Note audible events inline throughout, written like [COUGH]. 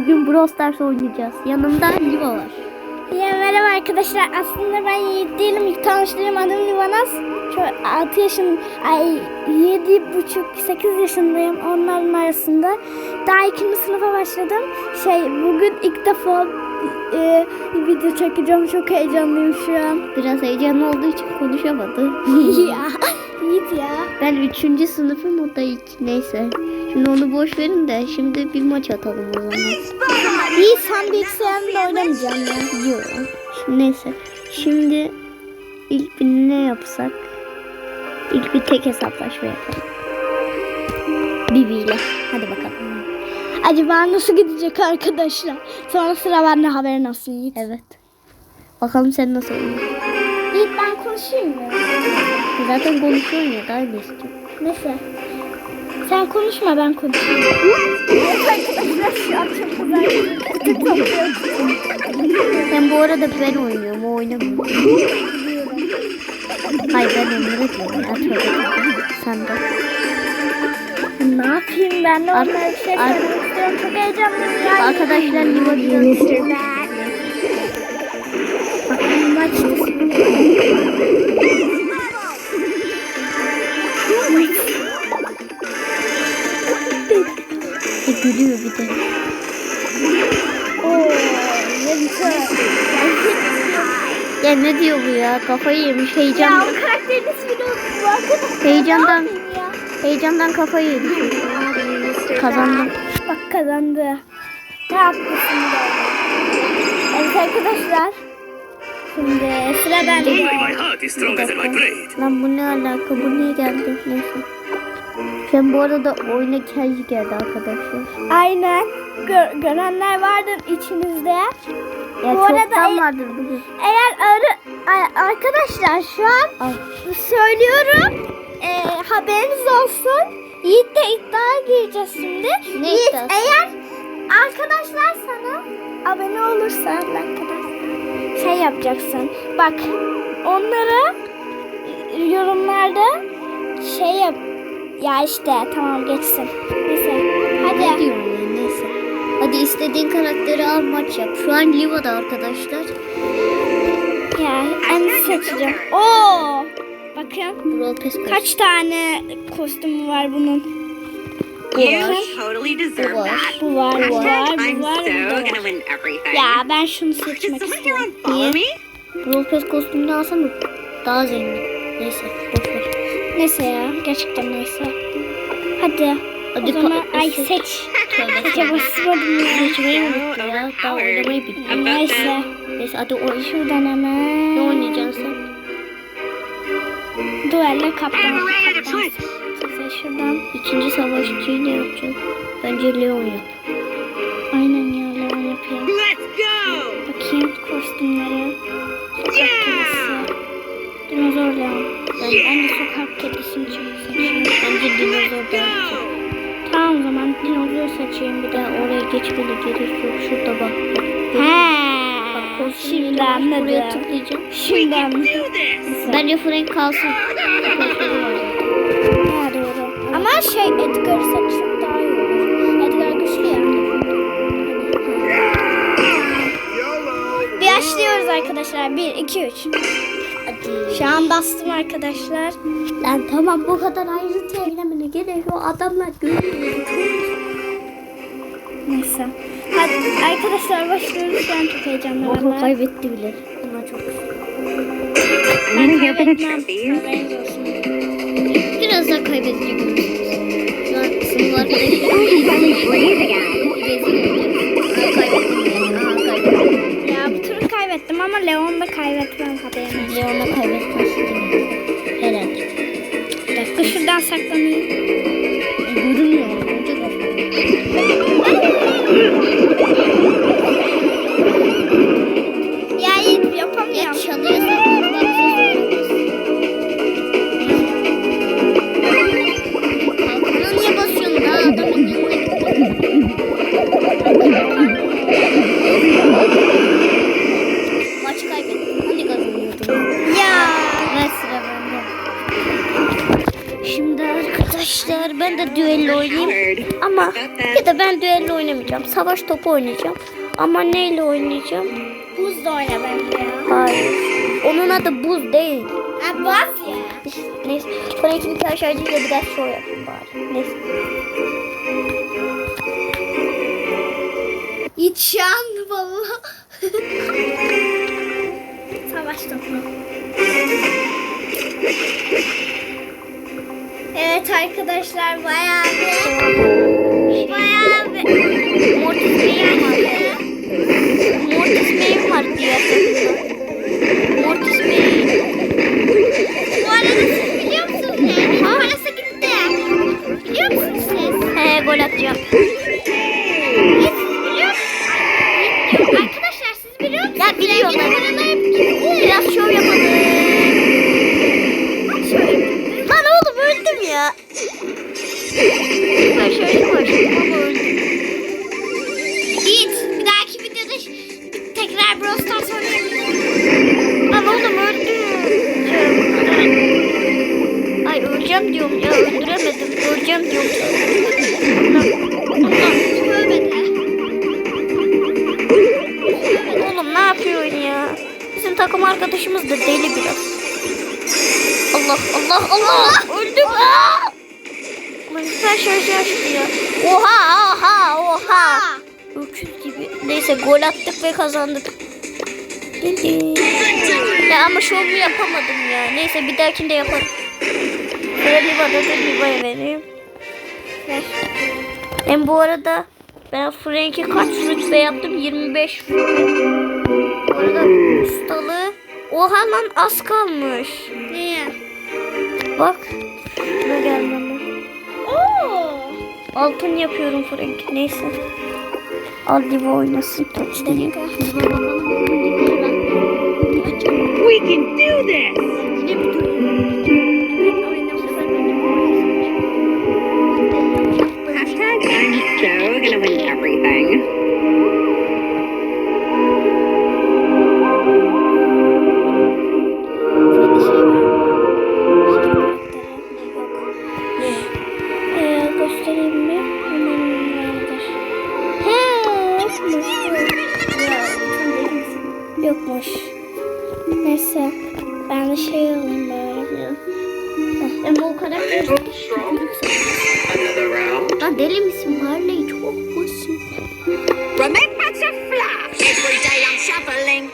Bugün Brawl Stars oynayacağız. Yanımda Liva var. Ya merhaba arkadaşlar. Aslında ben Yiğit değilim. İlk tanıştığım adım Livanaz. Şu 6 yaşın, ay 7 buçuk 8 yaşındayım onların arasında. Daha ikinci sınıfa başladım. Şey bugün ilk defa e, video çekeceğim. Çok heyecanlıyım şu an. Biraz heyecanlı olduğu için konuşamadı. [LAUGHS] [LAUGHS] ya Yiğit ya. ben 3. sınıfım o da 2. Neyse. Şimdi onu boş verin de şimdi bir maç atalım o zaman. Yiğit sen bilgisayarımda oynamayacaksın ya. Yok. Şimdi neyse. Şimdi ilk bir ne yapsak? İlk bir tek hesaplaşma yapalım. Bibi ile. Hadi bakalım. Acaba nasıl gidecek arkadaşlar? Sonra sıra bende haberin olsun Yiğit. Evet. Bakalım sen nasıl oynuyorsun. Yiğit ben konuşayım mı? Zaten konuşuyorsun ya istiyorsun? Neyse. Sen konuşma ben konuşayım. Ben bu arada ben oynuyorum o oynamıyor. Hayır ben Emre diyorum tövbe. Sen de. Ne yapayım ben de Ar- onlara bir şey ar- söylemek istiyorum. Çok heyecanlıyım. Arkadaşlar Liva diyor. Bakalım maçta. Bir gülüyor bir de. Oo, ne güzel. Ya ne diyor bu ya? Kafayı yemiş Ya heyecan. o karakterin ismini unuttum. Heyecandan- ya? Heyecandan kafayı yedi. Kazandım. Bak kazandı. Ne yapmışsın Evet arkadaşlar. Şimdi sıra bende. Lan bu ne alaka? Bu niye geldi? Neyse. Ben bu arada oyuna Kenji geldi arkadaşlar. Aynen. Gö- görenler vardır içinizde. Ya Bu arada e- vardır bugün. Eğer arı, arkadaşlar şu an Al. söylüyorum. E, haberiniz olsun. Yiğit'le iddiaya gireceğiz şimdi. Ne Yiğit iddiası? eğer arkadaşlar sana abone olursa arkadaşlar şey yapacaksın. Bak onlara yorumlarda şey yap. Ya işte tamam geçsin. Neyse. Ne Hadi. diyorum ya neyse. Hadi istediğin karakteri al maç yap. Şu an Liva'da arkadaşlar. Ya en seçeceğim. Oo! Bakın. Brawl Pass kaç? Kaç tane kostümü var bunun? Var. totally deserve Bu var. that. Bu var, bu var, bu I'm var, so bu var. gonna win everything. Ya ben şunu seçmek istiyorum. Brawl Pass kostümünü alsana. Daha zengin. Neyse boş ver. Neyse ya, gerçekten neyse. Hadi. Hadi o zaman ay seç. [LAUGHS] Tövbe basmadım ya. Seçmeyi unuttu ya. Daha oynamayı bitti. Neyse. Neyse hadi oy. Şuradan hemen. Ne oynayacaksın sen? Duelle kaptan. Kaptan. Şuradan. İkinci savaşçıyı ne yapacağız? Bence Leon yap. Aynen ya, Leon yapayım. Let's go! Bakayım kostümlere. Sokak Yeah! kedisi. Dinozor Leon. Ben, ben de sokak kedisini seçiyorum. Bence dinozor güzel. Tamam o zaman dinozor seçeyim bir de. Ya oraya geçmene gerek yok. Şurada bak. He. Şimdi var. Buraya anladım. tıklayacağım. Şimdi anladım. Bence Frank kalsın. Ama şey Edgar'ı seçsek daha iyi olur. Edgar güçlü ya. Başlıyoruz arkadaşlar. 1, 2, 3. Hadi. Şu an bastım arkadaşlar. Lan tamam bu kadar ayrıntıya giremene gerek yok. Adamlar görüyor. Neyse. Hadi arkadaşlar başlıyoruz. An çok heyecanlı. Oho vallahi. kaybetti bile. Bunlar çok Ben kaybetmem. Biraz daha kaybedecek. Ya bu turu kaybettim ama Leon'da kaybetmem haberim. Leon'a kaybetmezsin. Herhalde. Bir dakika şuradan saklanayım. Görünmüyor. Önce Savaş topu oynayacağım. Ama neyle oynayacağım? Buz da oyna bence ya. Hayır. Onun adı buz değil. Ha buz ya. Neyse. Frank'in hikaye şarjıyla biraz show yapayım bari. Neyse. Hiç yandı valla. [LAUGHS] Savaş topu. Evet arkadaşlar bayağı bir bayağı bir Mortis Bey'im var. Mortis Bey'im var diğer takım arkadaşımız da deli biraz. Allah Allah Allah öldüm. Aa! Süper şarjı açtı ya. Oha oha oha. Öküz gibi. Neyse gol attık ve kazandık. Ya ama şovumu yapamadım ya. Neyse bir dahakinde yaparım. Şöyle bir bana da Liva'ya vereyim. Ver. Bu arada ben Frank'i kaç rütbe yaptım? 25 rütbe. Bu arada ustalığı. Oha lan az kalmış. Niye? Bak. Şuna gel bana. Oo. Altın yapıyorum Frank. Neyse. Al Liva oynasın. Taçlayayım. We can do this. Hashtag I'm so gonna win everything. Yokmuş. Neyse. Ben de şey alayım bari. Ama o round. Lan deli misin? Barley çok hoşsun. Remember to flash. Every day I'm shoveling.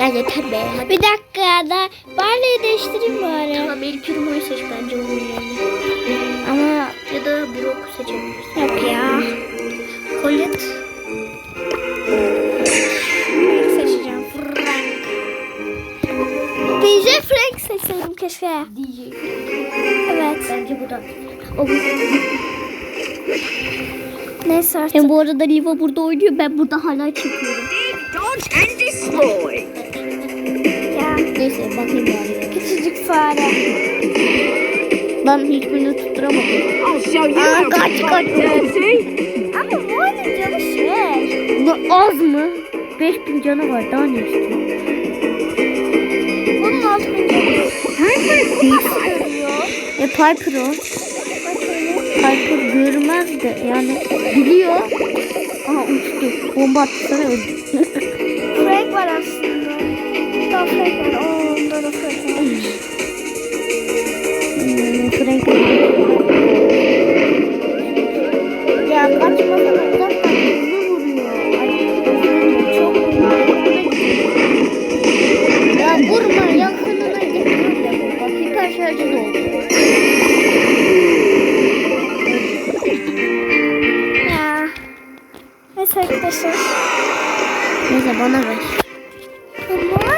Ya yeter be. Bir dakika da Barley'i değiştireyim bari. Tamam El Primo'yu seç bence onun yerine. Ya da Brock'u seçebilirsin. Yok ya. Colette. Frank seçeceğim. Frank. DJ Frank seçseydim keşke. DJ. Evet. Bence bu da. O bu. Neyse artık. Hem bu arada Liva burada oynuyor. Ben burada hala çekiyorum. Dodge and destroy. Ya. Neyse bakayım bari. Küçücük fare. Lan hiçbirini tutturamadım. Aa, kaç kaç. Ama bu arada canı şey. Bu az mı? 5000 canı var. Daha ne istiyor? Bunun altı bin canı. Nasıl görüyor? E Piper o. Piper görmez de yani biliyor. Aha uçtu. Bomba attı öldü. Frank var aslında. Daha Frank var. Hmm, Frank Ya kaçmasana uzaktan hızlı vuruyor. Ay, çok. Ya vurma yakınına gidiyor ya. Hiper şarjı doldu. Ya. Neyse arkadaşlar. Neyse bana ver. Ya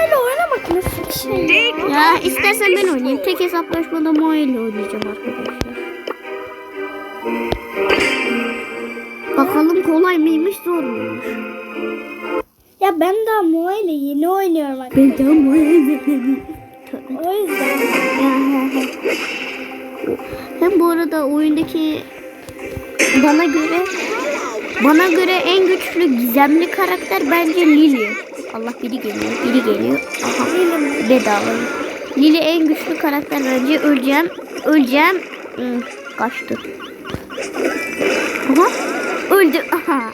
ya? İstersen ben oynayayım. Tek hesaplaşmada Moe ile oynayacağım arkadaşlar. Bakalım kolay mıymış zor muymuş? Ya ben daha Moayla yeni oynuyorum arkadaşlar. Ben de Moe ile O yüzden. Hem bu arada oyundaki bana göre bana göre en güçlü gizemli karakter bence Lily. Allah biri geliyor, biri geliyor. Aha bedava. Lili en güçlü karakter bence. Öleceğim. Öleceğim. Hmm, kaçtı. Aha. Öldü. Aha.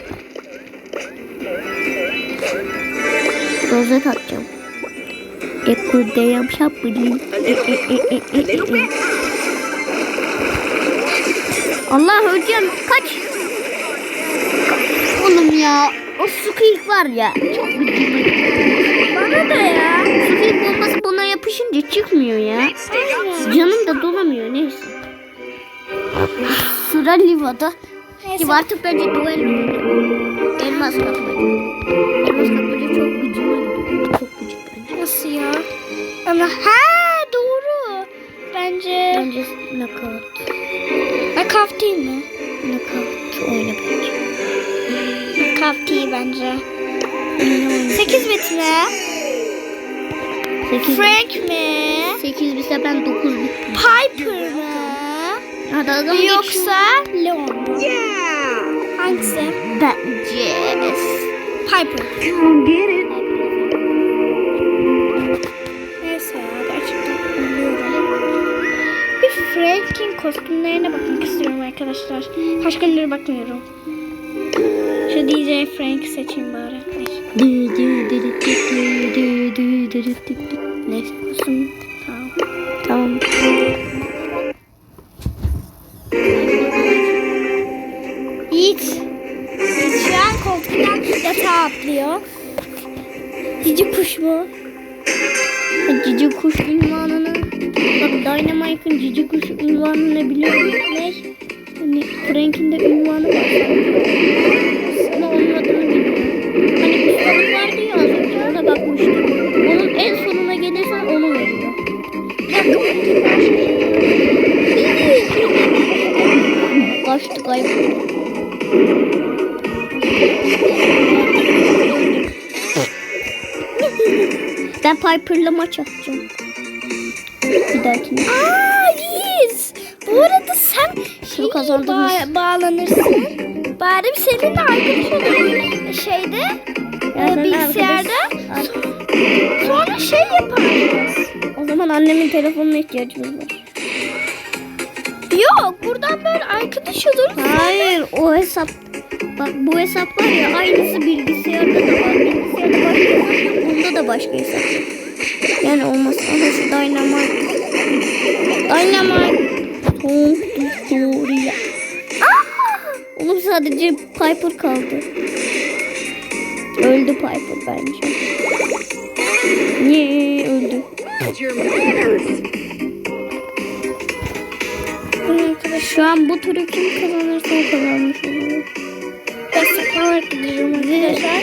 Rozet atacağım. E, e, e, e, e, e. Allah öleceğim. Kaç. Oğlum ya. O Squeak var ya. Çok gıcık. Bana da ya. Squeak bombası buna yapışınca çıkmıyor ya. Up. Canım da dolamıyor neyse. Sıra Liva'da. Neyse. Liva artık bence duel. Elmas kapmacı. Elmas kapmacı çok bence. Oyna oyna. 8 bit mi? 8 Frank mi? 8 bise ben 9 bit. Piper mı? Hadi adam Yoksa Leon mu? Yeah. Hangisi? Bence. Piper. Neyse ya gerçekten bilmiyorum. Bir Frank'in kostümlerine bakmak istiyorum arkadaşlar. Başka nereye bakmıyorum. Şu DJ Frank seçin bari. Neyse olsun. Tamam. Tamam. Yiğit. Şu an koltuktan yatağa atlıyor. Cici kuş mu? Cici kuş ünvanını. Bak Dynamite'ın cici kuş ünvanını biliyor musun? Ne? Frank'in de ünvanı var. Gustav'ın vardı ya ona bakmıştım. Onun en sonuna gelirsen onu veriyor. Kaçtı kayboldu. Ben Piper'la maç atacağım. Bir dahakine. Aa Yiğit. Bu arada sen Şunu kazandınız. ba- bağlanırsın. Bari seninle arkadaş olalım bilgisayarda. Sonra şey yaparız. O zaman annemin telefonuna ihtiyacımız var. Yok buradan böyle arkadaş oluruz. Hayır o hesap bak bu hesap var ya aynısı bilgisayarda da var. Bilgisayarda başka hesap yok. Bunda da başka hesap yok. Yani olmaz. Ama şu Dynamite. Dynamite. Victoria. Oğlum sadece Piper kaldı. Öldü Piper bence. Niye öldü? Şu an bu turu kim kazanırsa o kazanmış oluyor. Destekler gidiyorum arkadaşlar.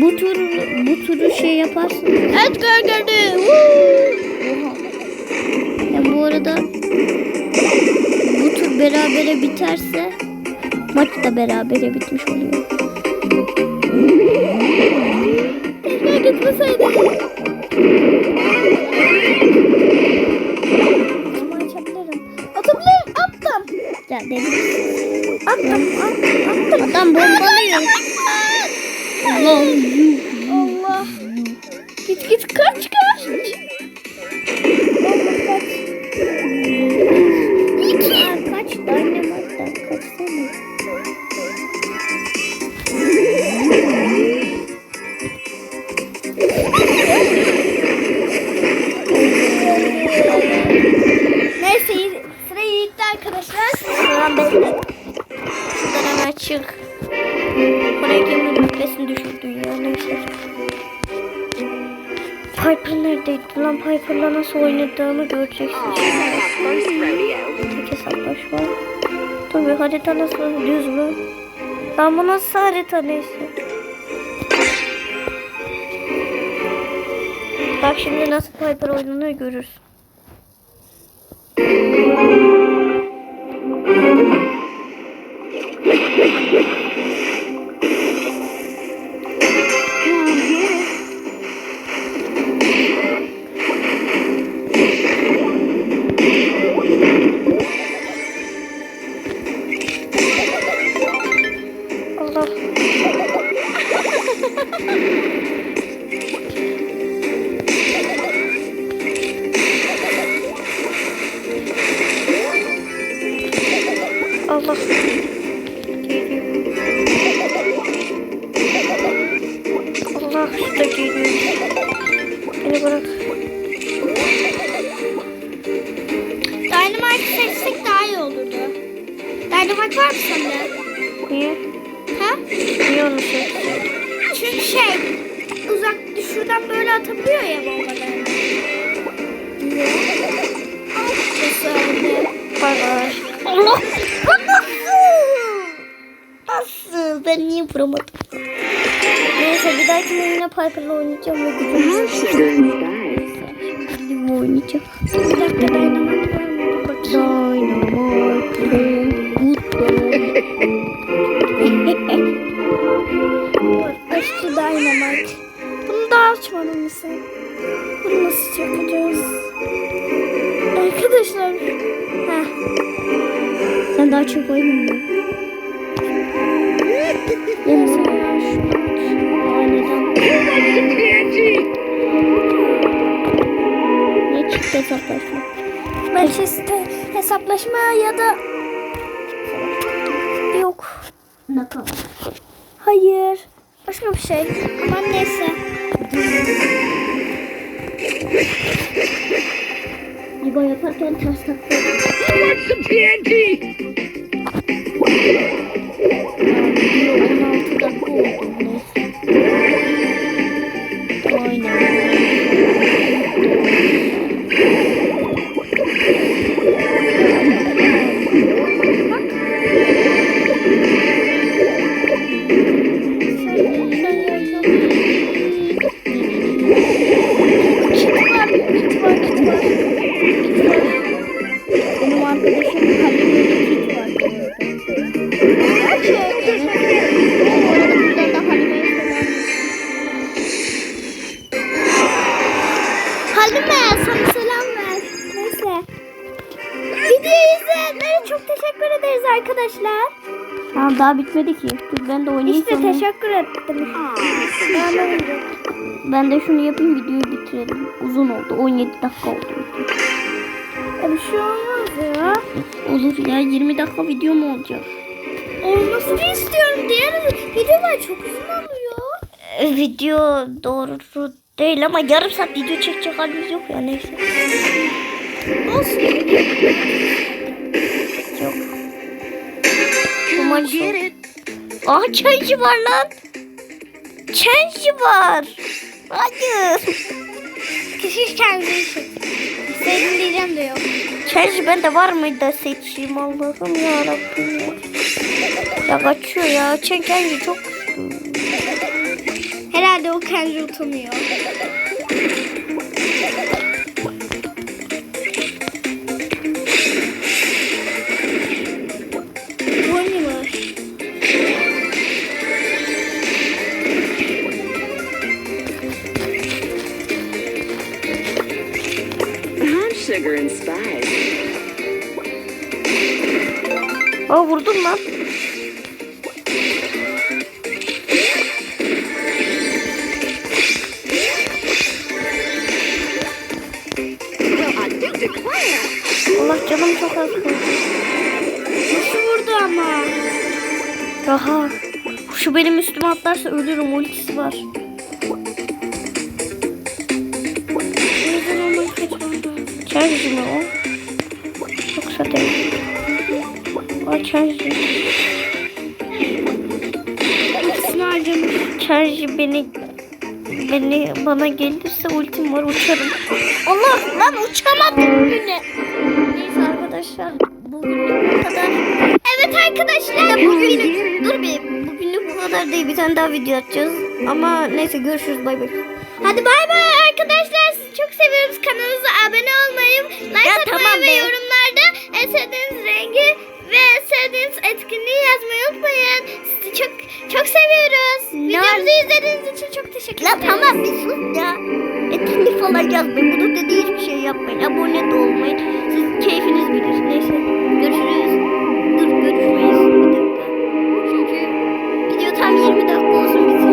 Bu turu bu turu şey yaparsın. Geldi. Oha. Ya bu arada bu tur berabere biterse maç da berabere bitmiş oluyor. Gitmeseydi. Ama açabilirim. Atabilirim. Attım. Ya dedim. Attım. Attım. Adam bombalıyor. Allah. Allah. Git git kaç kaç. Allah kaç. Ya kaç Dynamite'dan kaçsana. Nasıl oynadığını göreceksin. First rodeo. Tek hesaplaşma. Tabii harita nasıl düz mü? Lan bu nasıl harita neyse. Bak şimdi nasıl Piper oynanıyor görürsün. Allah. Allah işte geliyor. Beni bırak. Dynamite seçsek daha iyi olurdu. Dynamite var mı sende? Oynayacağım. Bir dakika Dynamite var mı? Bakayım. Eski Dynamite. Bunu da açmadın mı sen? Bunu nasıl yapacağız? Arkadaşlar. Heh. Sen daha çok oynama. Neyse. Çıktı hesaplaşma? Manchester hesaplaşma ya da yok. Nakal. Hayır. Başka bir şey. Aman neyse. Ligo yaparken ters taktı. Some TNT. 16 dakika oldu. Ben de şunu yapayım videoyu bitirelim. Uzun oldu. 17 dakika oldu. Ya bir şey olmaz ya. Olur ya 20 dakika video mu olacak? Olmasını istiyorum. Diğer videolar çok uzun oluyor. E, video doğru değil ama yarım saat video çekecek halimiz yok ya neyse. Olsun. Yok. Son. Aa çaycı var lan. Çaycı var. Hayır. Kişi kendisi için. Sevdim diyeceğim de yok. Çaycı bende var mıydı da seçeyim Allah'ım ya. Ya kaçıyor ya. Çenkenci çok. Herhalde o kendi utanıyor. Aa vurdum lan. Allah canım çok az kaldı. Nasıl vurdu ama? Daha. Şu benim üstüme atlarsa ölürüm. Ultisi var. Neden onu kaçırdı? Çaycı mı o? İkisini harcamış. Çaycı beni beni bana gelirse ultim var uçarım. Allah lan uçamadım bile. Neyse arkadaşlar bugün bu kadar. Evet arkadaşlar. Bugün dur bir bugünlük bu kadar değil bir tane daha video atacağız. Ama neyse görüşürüz bay bay. Hadi bay bay arkadaşlar. Sizi çok seviyoruz. Kanalımıza abone olmayı, like Ya atmayı tamam ve be. yorumlarda en sevdiğiniz ve sevdiğiniz etkinliği yazmayı unutmayın. Sizi çok çok seviyoruz. Videomuzu izlediğiniz için çok teşekkür ederiz. La tamam bir sus ya. Etkinlik falan yazmayın. Bunu dediği hiçbir şey yapmayın. Abone de olmayın. Sizin keyfiniz bilir. Neyse görüşürüz. Dur görüşmeyiz. Bir dakika. Çünkü video tam 20 dakika olsun bizim.